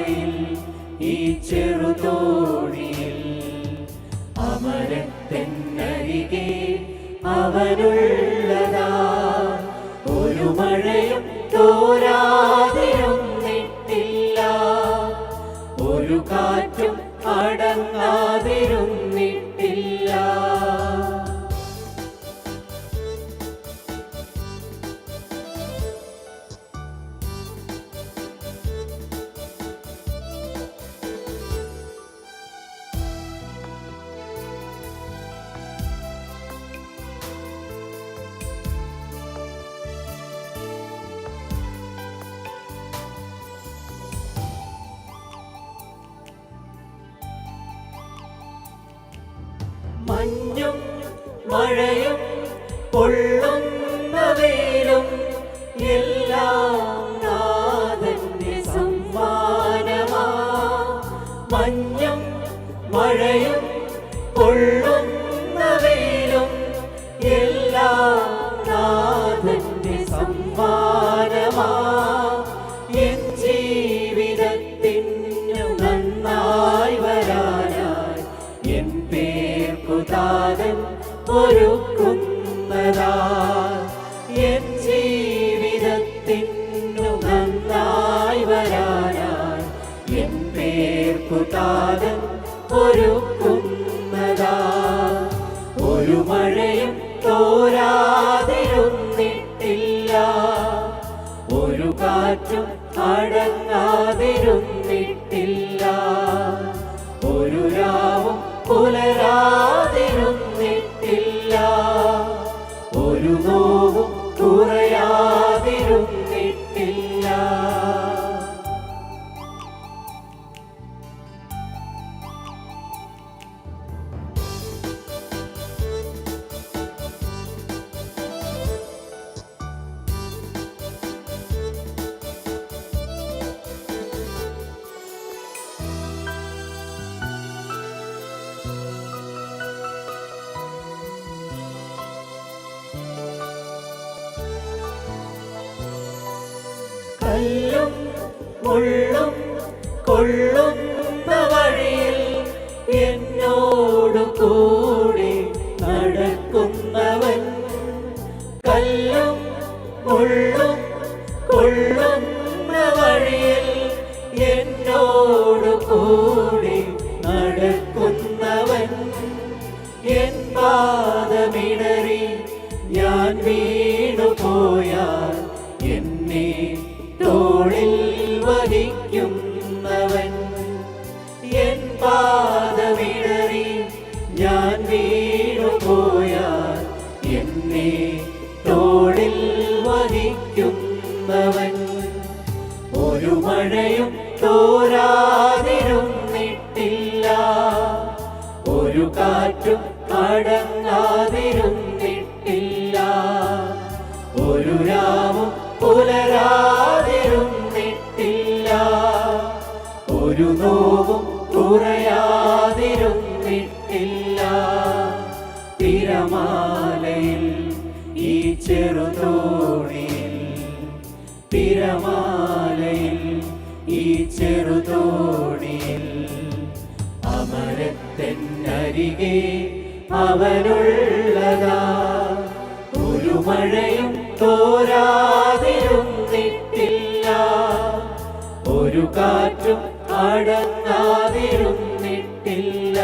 ഈ ചെറുതോണിയിൽ അമരത്തെന്നരികെ അവനുള്ളതാ. ഒരു മഴയും തോരാതിരുന്നിട്ടില്ല ഒരു കാറ്റും അടങ്ങാതിരുന്നിട്ടില്ല മഞ്ഞും മഴയും പൊള്ളുന്ന വെയിലും എല്ലാം നാഥന്റെ സമ്മാനമാ. മഞ്ഞും മഴയും പൊള്ളുന്ന വെയിലും പേർക്കുതാതൻ ഒരുക്കുന്നതാ എൻ ജീവിതത്തിനു നന്നായി വരാനായി എൻ പേർക്കുതാതൻ ഒരുക്കുന്നതാ ഒരു മഴയും തോരാതിരുന്നിട്ടില്ല. ഒരു കാറ്റും അടങ്ങാതിരുന്നിട്ടില്ല. കല്ലും മുള്ളും കൊള്ളുന്ന വഴിയിൽ എന്നോടു കൂടെ നടക്കുന്നവൻ. കല്ലും മുള്ളും കൊള്ളുന്ന വഴിയിൽ എന്നോടു കൂടെ നടക്കുന്നവൻ. എൻ പാദമിടറി ഞാൻ വീണു പോയാൽ എന്നെ തോളിൽ വഹിക്കുന്നവൻ. എൻ പാദമിടറി ഞാൻ വീണു പോയാൽ എന്നെ തോളിൽ വഹിക്കുന്നവൻ. ഒരു മഴയും തോരാതിരുന്നിട്ടില്ല ഒരു കാറ്റും അടങ്ങാതിരുന്നിട്ടില്ല ഒരു നോവും കുറയാതിരുന്നിട്ടില്ല തിരമാലയിൽ ഈ ചെറുതോണിയിൽ തിരമാലയിൽ ഈ ചെറുതോണിയിൽ അമരത്തെന്നരികെ അവനുള്ളതാ. ഒരു മഴയും തോരാതിരുന്നിട്ടില്ല ഒരു കാറ്റും കടത്താതിരുന്നിട്ടില്ല